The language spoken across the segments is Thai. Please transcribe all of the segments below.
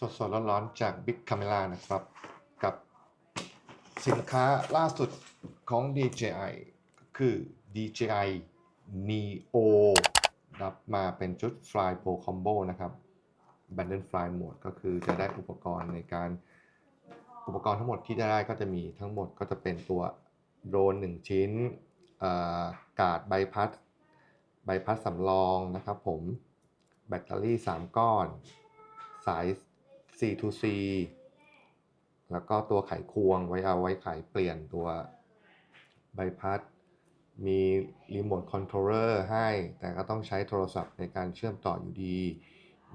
สดสดๆร้อนๆจาก Big Camera นะครับ กับสินค้าล่าสุดของ DJI คือ DJI Neo รับมาเป็นชุด Fly Pro Combo นะครับ Bundle Fly Mode ก็คือจะได้อุปกรณ์ในการอุปกรณ์ทั้งหมดที่จะได้ก็จะมีทั้งหมดก็จะเป็นตัวโดรน1 ชิ้นอ่อกาดใบพัด ใบพัดสำรองนะครับผม แบตเตอรี่ 3 ก้อน สาย C to C แล้วก็ตัวไขควงไว้เอาไว้ไขเปลี่ยนตัวใบพัด มีรีโมทคอนโทรลเลอร์ให้ แต่ก็ต้องใช้โทรศัพท์ในการเชื่อมต่ออยู่ดี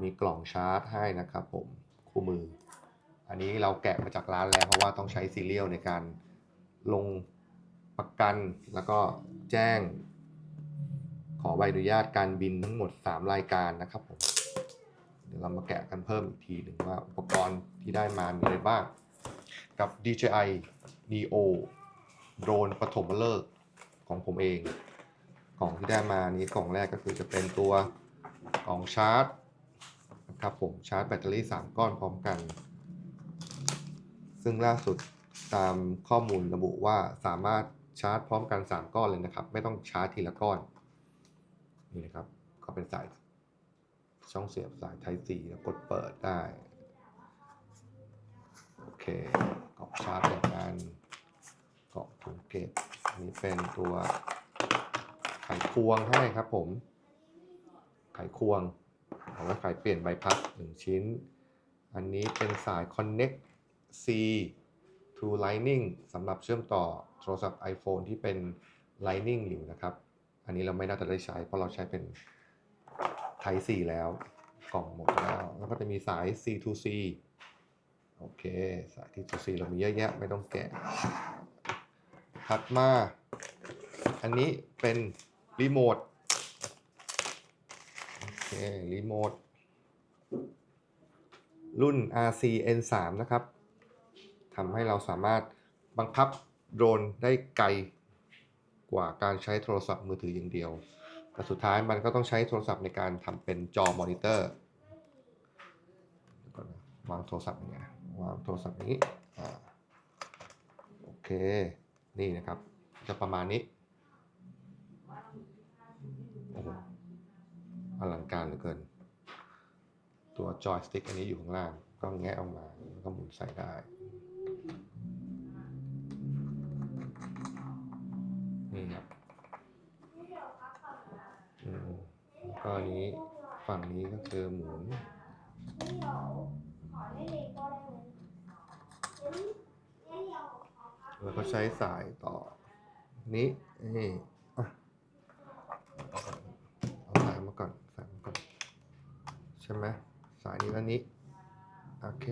มีกล่องชาร์จให้นะครับผม คู่มือ อันนี้เราแกะมาจากร้านแล้วเพราะว่าต้องใช้ซีเรียลในการลงประกันแล้วก็แจ้ง ขอใบอนุญาตการบินทั้งหมด 3 รายการนะครับผม เดี๋ยวเรามาแกะกันเพิ่มอีกทีหนึ่งว่าอุปกรณ์ที่ได้มามีอะไรบ้าง กับ DJI Neo โดรนปฐมฤกษ์ของผมเอง กล่องที่ได้มานี้กล่องแรกก็คือจะเป็นตัวกล่องชาร์จนะครับผมชาร์จแบตเตอรี่ 3 ก้อนพร้อมกัน ซึ่งล่าสุดตามข้อมูลระบุว่าสามารถชาร์จพร้อมกัน 3 ก้อนเลยนะครับ ไม่ต้องชาร์จทีละก้อนนี่นะครับก็เป็นสาย ช่องเสียบสาย Type C แล้วกดเปิดได้ โอเคกรอบชาร์จแบบนั้นกรอบถุงเก็บอันนี้เป็นตัวไขควงให้ครับผม ไขควงเอาไว้ไขเปลี่ยนใบพัดหนึ่งชิ้น อันนี้เป็นสาย Connect C to Lightning สำหรับเชื่อมต่อโทรศัพท์ iPhone ที่เป็น Lightning อยู่นะครับ อันนี้เราไม่น่าจะได้ใช้เพราะเราใช้เป็น Type C แล้ว กล่องหมดแล้ว แล้วก็จะมีสาย C to C โอเค สาย C to C เรามีเยอะแยะไม่ต้องแกะถัดมา อันนี้เป็นรีโมท โอเค รีโมท รุ่น RC N3 นะครับทำให้เราสามารถบังคับโดรนได้ไกลกว่าการใช้โทรศัพท์มือถืออย่างเดียว แต่สุดท้ายมันก็ต้องใช้โทรศัพท์ในการทำเป็นจอมอนิเตอร์วางโทรศัพท์อย่างเงี้ยวางโทรศัพท์นี้โอเค นี่นะครับ จะประมาณนี้โอ้โหอลังการเหลือเกิน ตัวจอยสติ๊กอันนี้อยู่ข้างล่าง ก็แงะออกมาแล้วก็หมุนใส่ได้นี่ครับอืม แล้อนนี้ฝั่งนี้ก็คือหมุนแล้วก็ใช้สายต่อ นี้นี่เอาสายมาก่อนสายมาก่อน ใช่ไหมสายนี้แล้วนี้ โอเค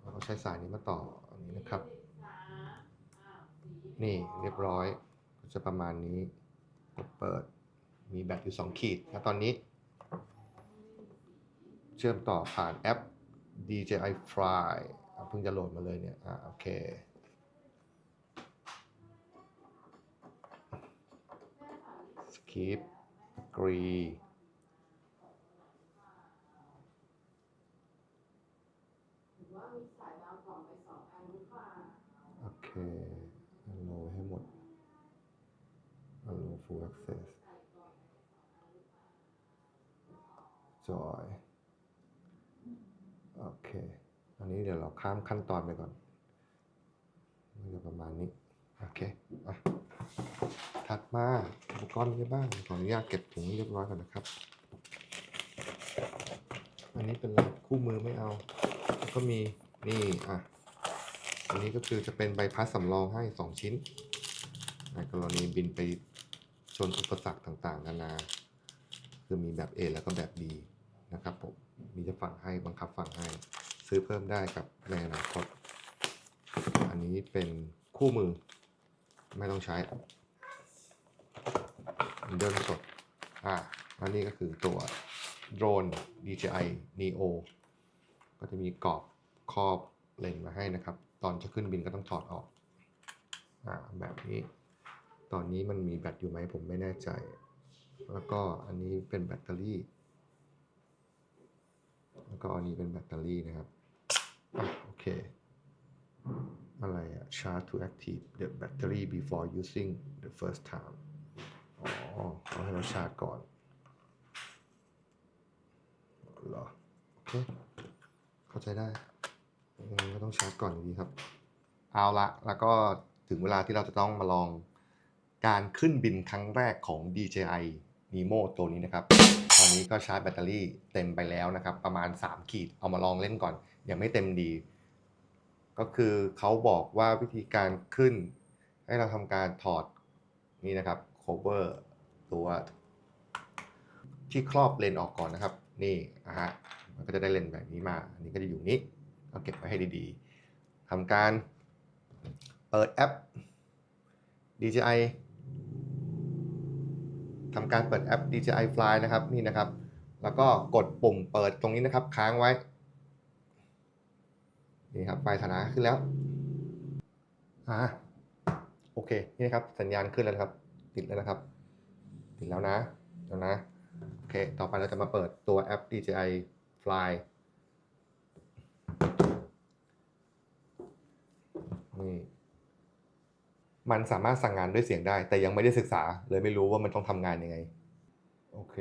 เราก็ใช้สายนี้มาต่ออันนี้นะครับ นี่เรียบร้อย จะประมาณนี้กดเปิด มีแบตอยู่ 2 ขีดแล้วตอนนี้ เชื่อมต่อผ่านแอป DJI Fly เพิ่งจะโหลดมาเลยเนี่ยอ่าโอเค skip agree อเค allow ให้หมด allow full access joy โอเค อันนี้เดี๋ยวเราข้ามขั้นตอนไปก่อนมันจะประมาณนี้ โอเคอะถัดมาอุปกรณ์มีอะไรบ้าง ขออนุญาตเก็บถุงเรียบร้อยก่อนนะครับ อันนี้เป็นคู่มือไม่เอา แล้วก็มีนี่อะ อันนี้ก็คือจะเป็นใบพัดสำรองให้ 2 ชิ้น ในกรณีบินไปชนอุปสรรคต่างๆ นานา คือมีแบบ A แล้วก็แบบ B นะครับผมมีจะฝั่งให้บังคับฝั่งให้ ซื้อเพิ่มได้กับในอนาคต อันนี้เป็นคู่มือ ไม่ต้องใช้เดินสดอ่าอันนี้ก็คือตัวโดรน DJI Neo ก็จะมีกรอบครอบเลนมาให้นะครับ ตอนจะขึ้นบินก็ต้องถอดออกอ่าแบบนี้ ตอนนี้มันมีแบตอยู่ไหมผมไม่แน่ใจ แล้วก็อันนี้เป็นแบตเตอรี่ แล้วก็อันนี้เป็นแบตเตอรี่นะครับอโอเค อะไรอะ charge to active the battery before using the first time อ๋อต้องให้เราชาร์จก่อนเหรอ โอเค เข้าใจได้ยังไงก็ต้องชาร์จก่อนอยู่ดีครับ เอาละ แล้วก็ถึงเวลาที่เราจะต้องมาลองการขึ้นบินครั้งแรกของ DJI Nemo ตัวนี้นะครับ ตอนนี้ก็ชาร์จแบตเตอรี่เต็มไปแล้วนะครับ ประมาณ 3 ขีดเอามาลองเล่นก่อน ยังไม่เต็มดี ก็คือเขาบอกว่าวิธีการขึ้น ให้เราทำการถอดนี่นะครับ cover ตัวที่ครอบเลนออกก่อนนะครับ นี่นะฮะมันก็จะได้เลนแบบนี้มา อันนี้ก็จะอยู่นี้เอาเก็บไว้ให้ดีๆทำการเปิดแอป DJI ทำการเปิดแอป DJI Fly นะครับนี่นะครับ แล้วก็กดปุ่มเปิดตรงนี้นะครับ ค้างไว้นี่ครับไฟฐานะขึ้นแล้วอ่าโอเคนี่นะครับสัญญาณขึ้นแล้วครับ ติดแล้วนะครับ ติดแล้วนะเดี๋ยวนะโอเค ต่อไปเราจะมาเปิดตัวแอป DJI Fly นี่ มันสามารถสั่งงานด้วยเสียงได้ แต่ยังไม่ได้ศึกษา เลยไม่รู้ว่ามันต้องทำงานยังไง โอเค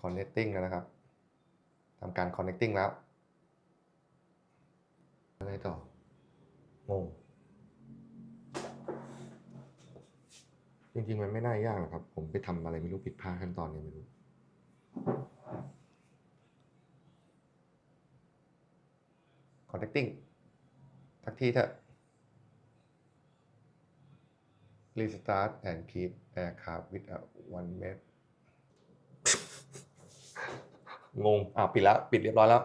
connecting แล้วนะครับทำการ connecting แล้วอะไรต่องงจริงๆ มันไม่น่ายากหรอกครับ ผมไปทำอะไรไม่รู้ผิดพลาดขั้นตอนนี้ไม่รู้ connecting ทักทีเถอะ restart and keep aircraft with a one map งง อะปิดแล้วปิดเรียบร้อยแล้ว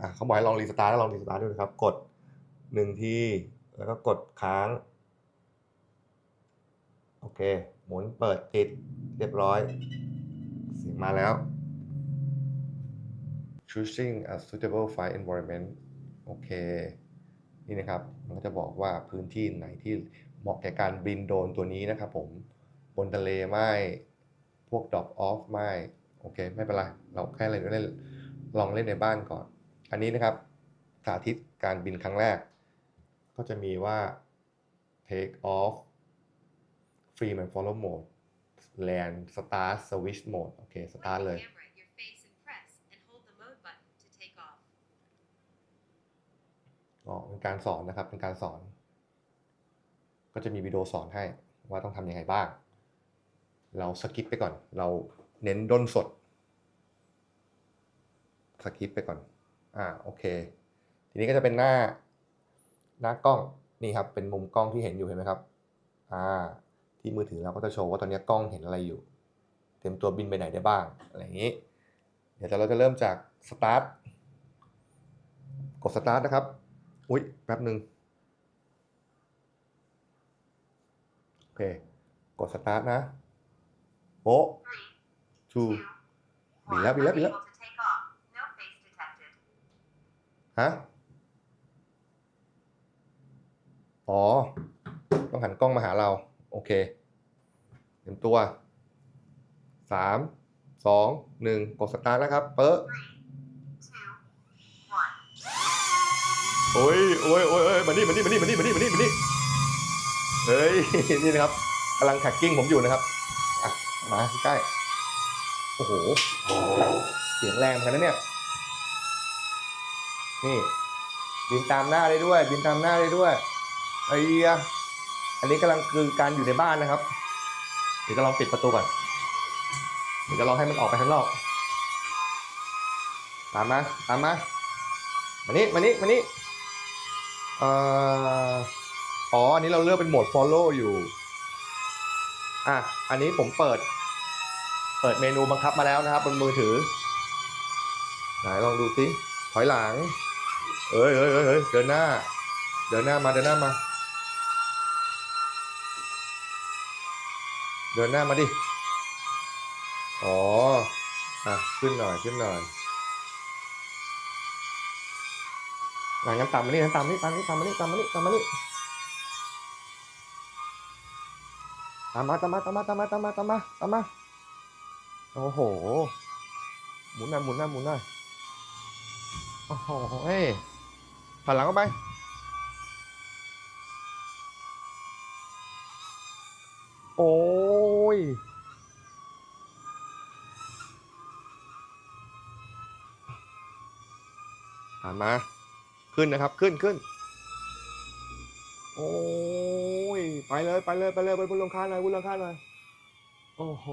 อะเขาบอกให้ลองรีสตาร์ทแล้วลองรีสตาร์ทดูนะครับ กดหนึ่งที แล้วก็กดค้าง โอเค หมุนเปิดติดเรียบร้อย เสียงมาแล้ว choosing a suitable flight environment โอเค นี่นะครับ มันก็จะบอกว่าพื้นที่ไหนที่ เหมาะแก่การบินโดรนตัวนี้นะครับผมบนทะเลไม่พวก drop off ไม่โอเค ไม่เป็นไร เราแค่เล่นเล่นลองเล่นในบ้านก่อน อันนี้นะครับสาธิตการบินครั้งแรก ก็จะมีว่า take off free and follow mode land start switch mode โอเค start เลย Camera at your face and press and hold the mode button to take off. อ๋อเป็นการสอนนะครับ เป็นการสอน ก็จะมีวิดีโอสอนให้ว่าต้องทำยังไงบ้าง เราสกิปไปก่อน เราเน้นด้นสด สกิปไปก่อน อ่าโอเค ทีนี้ก็จะเป็นหน้า หน้ากล้องนี่ครับ เป็นมุมกล้องที่เห็นอยู่เห็นไหมครับ อ่า ที่มือถือเราก็จะโชว์ว่าตอนนี้กล้องเห็นอะไรอยู่ เตรียมตัวบินไปไหนได้บ้าง อะไรอย่างนี้ เดี๋ยวเราจะเริ่มจากสตาร์ทกดสตาร์ทนะครับ อุ๊ย แป๊บหนึ่ง โอเค กดสตาร์ทนะโป๊ะ Three, ชู two, บิน one. แล้วบินแล้วบินแล้ว Unable to take off. No face detected. ฮะอ๋อ ต้องหันกล้องมาหาเรา โอเคเตรียมตัวสามสองหนึ่งกดสตาร์ทนะครับ เปิด Three, two, one. โอ้ยโอ้ยโอ้ยโอ้ยมานี่มานี่มานี่มานี่มานี่มานี่มานี่ เฮ้ย นี่นะครับกำลังแท็กกิ้งผมอยู่นะครับอะมาใกล้ โอ้โห เสียงแรงเหมือนกันนะเนี่ย นี่ บินตามหน้าได้ด้วย บินตามหน้าได้ด้วยไอ้เหี้ยอันนี้กำลังคือการอยู่ในบ้านนะครับ เดี๋ยวจะลองปิดประตูก่อน เดี๋ยวจะลองให้มันออกไปข้างนอก ตามมา ตามมา มานี่ มานี่ มานี่ เอ่อ อ๋อ อันนี้เราเลือกเป็นโหมด follow อยู่ อะ อันนี้ผมเปิด เปิดเมนูบังคับมาแล้วนะครับ บนมือถือ ไหนลองดูสิถอยหลัง เอ้ยเอ้ยเอ้ยเดินหน้า เดินหน้ามา เดินหน้ามา เดินหน้ามาดิ อ๋อ อะ ขึ้นหน่อย ขึ้นหน่อยอะงั้นตามมานี่งั้นตามมานี่ตามมานี่ตามมานี่ตามมานี่ตามมานี่ ตามมาตามมาตามมาตามมาตามมาตามมาตามมาโอ้โห หมุนหน่อยหมุนหน่อยหมุนหน่อยโอ้โหเฮ้ยผ่านหลังเข้าไปโอ้ยผ่านมา ขึ้นนะครับ ขึ้นขึ้น โอ้ ไปเลยไปเลยไปเลยไปบนลงคาหน่อยบนลงคาหน่อยโอ้โห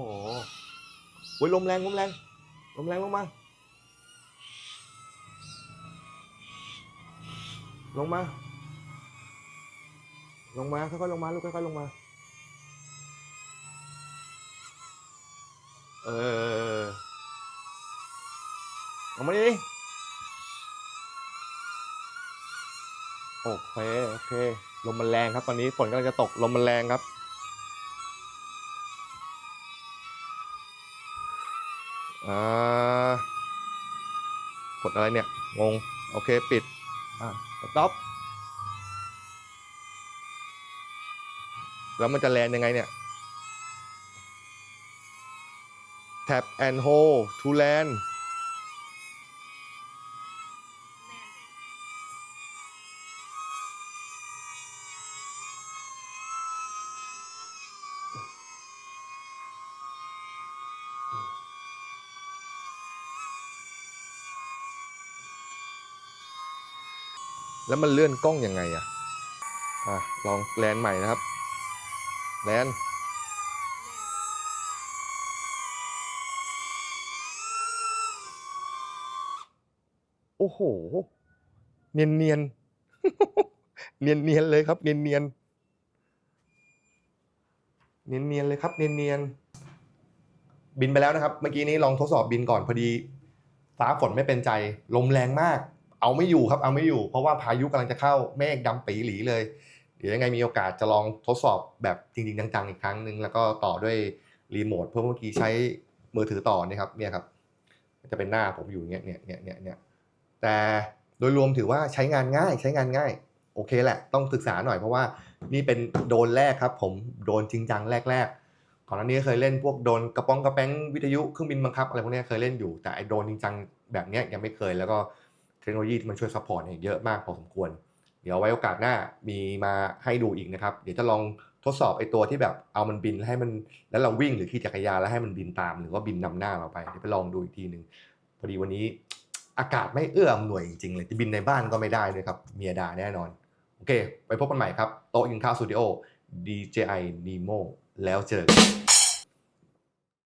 โอ้ยลมแรงลมแรงลมแรงลงมา ลงมา ลงมาค่อยๆลงมาลูกค่อยๆลงมา เออลงมาดิ โอเคโอเคลมมันแรงครับตอนนี้ฝนกำลังจะตกลมมันแรงครับ อ่ากดอะไรเนี่ย งง โอเคปิด อะสต็อปแล้วมันจะแลนยังไงเนี่ย tap and hold to land แล้วมันเลื่อนกล้องยังไงอะอะลองแลนใหม่นะครับ แลนโอ้โห เนียนเนียนเนียนเนียนเลยครับ เนียนเนียนเนียนเนียนเลยครับ เนียนเนียนบินไปแล้วนะครับ เมื่อกี้นี้ลองทดสอบบินก่อนพอดี ฟ้าฝนไม่เป็นใจ ลมแรงมาก เอาไม่อยู่ครับเอาไม่อยู่ เพราะว่าพายุกำลังจะเข้าเมฆดำปีหลีเลย เดี๋ยวยังไงมีโอกาสจะลองทดสอบแบบจริงๆจังๆอีกครั้งหนึ่งแล้วก็ต่อด้วยรีโมทเพื่อเมื่อกี้ใช้มือถือต่อเนี่ยครับเนี่ยครับจะเป็นหน้าผมอยู่เงี้ยเนี่ยเนี่ยเนี่ยเนี่ยแต่โดยรวมถือว่าใช้งานง่ายใช้งานง่ายโอเคแหละ ต้องศึกษาหน่อยเพราะว่านี่เป็นโดรนแรกครับ ผมโดรนจริงจังแรกๆก่อนหน้านี้เคยเล่นพวกโดรนกระป๋องกระแป้งวิทยุเครื่องบินบังคับอะไรพวกนี้เคยเล่นอยู่แต่ไอโดรนจริงจังแบบเนี้ยยังไม่เคยแล้วก็ ทคโนโลยีที่มันช่วยซัพพอร์ตเนี่ยเยอะมากพอสมควร เดี๋ยวไว้โอกาสหน้ามีมาให้ดูอีกนะครับ เดี๋ยวจะลองทดสอบไอตัวที่แบบเอามันบินแล้วให้มันแล้วเราวิ่งหรือขี่จักรยานแล้วให้มันบินตาม หรือว่าบินนำหน้าเราไปเดี๋ยวไปลองดูอีกทีหนึ่งพอดีวันนี้อากาศไม่เอื้ออำนวยจริงๆเลยจะบินในบ้านก็ไม่ได้ด้วยครับเมียดาแน่นอน โอเค ไปพบกันใหม่ครับ โต๊ะยิงข้าวสตูดิโอ DJI Nemo แล้วเจอกัน